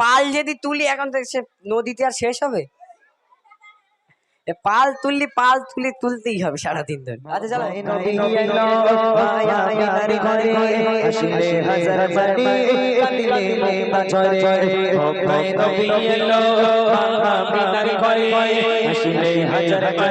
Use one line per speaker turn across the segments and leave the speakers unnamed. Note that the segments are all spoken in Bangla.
পাল যদি তুলি এখন তো সে নদীতে আর শেষ হবে পাল তুললি পাল তুলি তুলতেই হবে সারাদিন ধরে আচ্ছা চলো
হাজার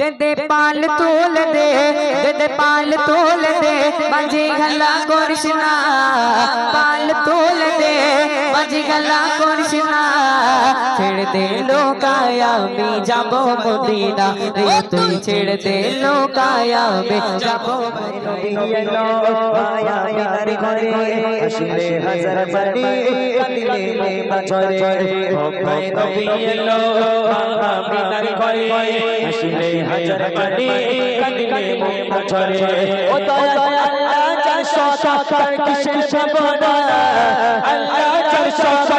दे दे पाल तोल दे दे दे पाल तोल दे
माझी गला कृष्णा पाल तोल दे माझी गला कृष्णा ছেড়ে দে লোকায় আমি যাব মদিনা। রে তুই ছেড়ে দে লোকায় আমি যাব
আসলে হাজার বাড়ি কাঁদিলে মা ঝরে ভাই নবী এলো মিনার ঘরে আসলে হাজার বাড়ি কাঁদিলে মা ঝরে ও দয়া আল্লাহ চারশো সত্তর কিসের সবনা আল্লাহ কিসের সবনা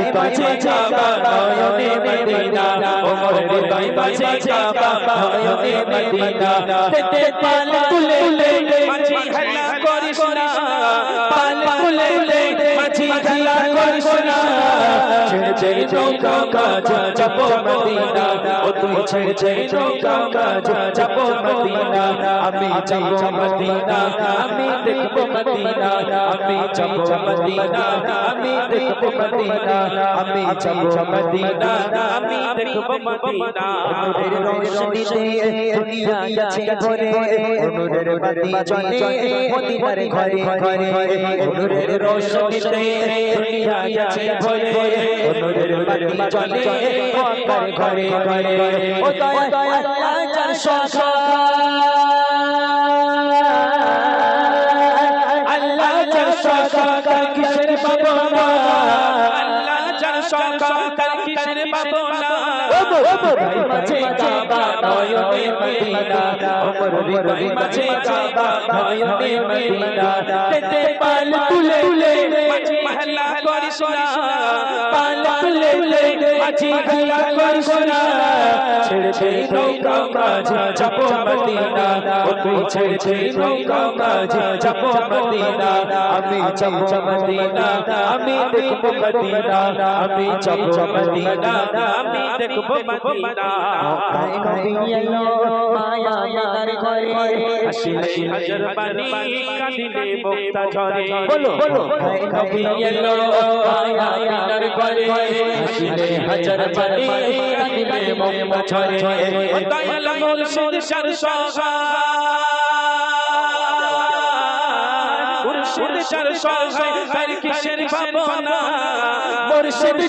হৃদয় বাজে যাবা নয়নে মদিনা। ওমর হৃদয় বাজে যাবা নয়নে মদিনা। তেতে পাল তুলে তুলে ছেড়ে নৌকা কাজ যাব মদিনা ও তুই ছেড়ে নৌকা কাজ যাব মদিনা আমি যাব মদিনা আমি দেখব মদিনা আমি যাব মদিনা আমি দেখব মদিনা আমি যাব মদিনা আমি দেখব মদিনা অনুরের রোশনীতে দুনিয়া আছে ভরে অনুরের বাতি জ্বলে মদিনার ঘরে। ঘরে। অনুরের রোশনীতে দুনিয়া আছে ভরে অনুরের বাতি জ্বলে মদিনার ঘরে ঘরে ও দয়া আল্লাহ চারশো আল্লাহ চারশো সরকার কিসের পাবনা?
আল্লাহ চার সরকার কিসের পাবনা?
ভাই মাঝে কাবা নয়নে মদিনা ওমর হৃদয় মাঝে কাবা নয়নে মদিনা তেতে পাল তুলে তুলে।
মাঝি মহল্লা করিস না
পাল তুলে তুলে মাঝি গলা করিস না ছেড়ে ছেড়ে নৌকা কাজ যাব মদিনা। ও তুই ছেড়ে ছেড়ে নৌকা কাজ যাব মদিনা। আমি যাব মদিনা আমি দেখব মদিনা। আমি যাব মদিনা।
আমি দেখব মদিনা।
হাসি হাসি
হাজার বাণী কাঁদিলে বক্তা ঝরে
বলো বলো কবি এলো আয়ার ঘরে হাসিলে হাজার বাণী কাঁদিলে বক্তা ঝরে
দয়াল মুর্শিদ সরসা মুর্শিদ সরসা তার কিসের ভাবনা
মুর্শিদ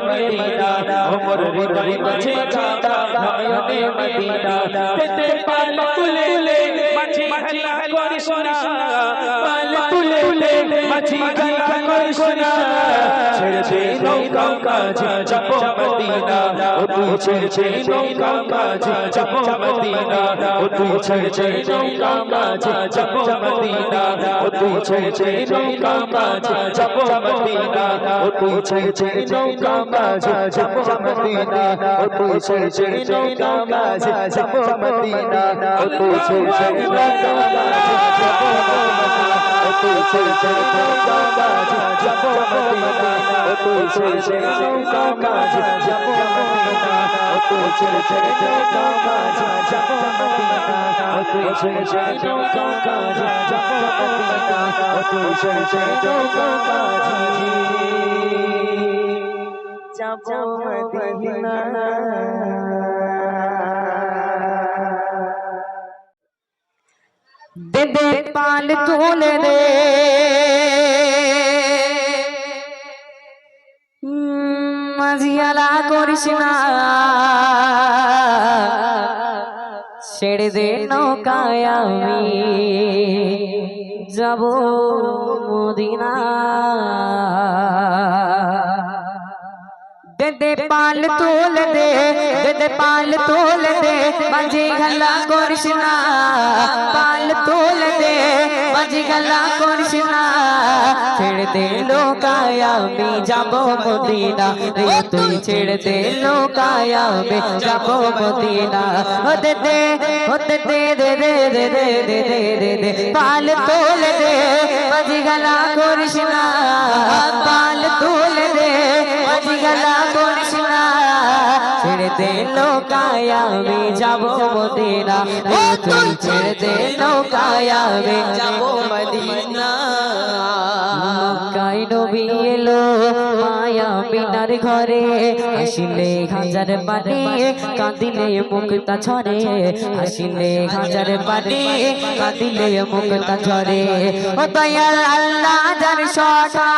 মদিনা ওমর হৃদয় মাঝে চাঁদা নয়নে মদিনা তেতে পাল তুলে তুলে
মাঝি
উঠে যে নৌকা মাঝে যাব মদিনা। উঠে যে নৌকা মাঝে যাব মদিনা। উঠে যে নৌকা মাঝে যাব মদিনা। উঠে যে নৌকা মাঝে যাব মদিনা। উঠে যে নৌকা মাঝে যাব মদিনা। উঠে যে নৌকা মাঝে যাব মদিনা। উঠে যে নৌকা মাঝে যাব মদিনা। যাব মদিনা
দেবে পাল তুলে রে মাঝিয়ালা করিস না। আমি যাব মদিনা दे पाल तोल दे दे पाल तोल दे, बजे गला कृष्णा पाल तोल दे, बजे गला कृष्णा छेड़ दे लोकाया में जाबो मदीना। रे तू छेड़ दे लोकाया में जाबो मदीना। ओ दे दे, ओ दे दे दे दे दे दे दे दे पाल तोल दे, बजे गला कृष्णा দে লোকায় আমি যাব মদিনা। তুই ছেড়ে দে লোকায় আমি যাব মদিনা। নবী এলো মায়া বিনার ঘরে। আসিলে হাজার বারে কাঁদিলে মুক্তা ঝরে। আসিলে হাজার বারে কাঁদিলে মুক্তা ঝরে। ও দয়াল আল্লাহ যার সঠা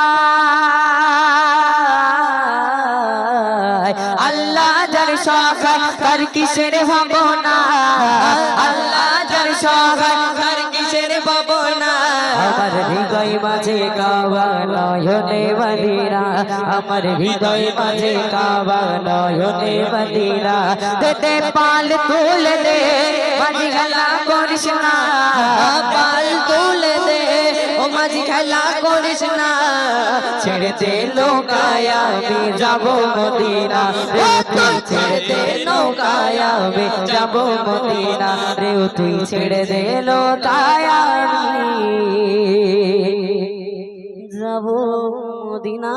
কিসের ভাবনা? আল্লাহ যার সখায় তার কিসের ভাবনা? আমার হৃদয় মাঝে কাবা নয়নে মদিনা। আমার হৃদয় মাঝে কাবা নয়নে মদিনা। দে পাল তুল দে মাঝি খেলা করিস না। পাল তুল দে ও মাঝি খেলা করিস না। ছেড়ে দে নৌকায় আমি যাব মদিনা রে তুই ছেড়ে দে নৌকায় আমি যাব মদিনা রে তুই ছেড়ে দে নৌকায় যাব মদিনা।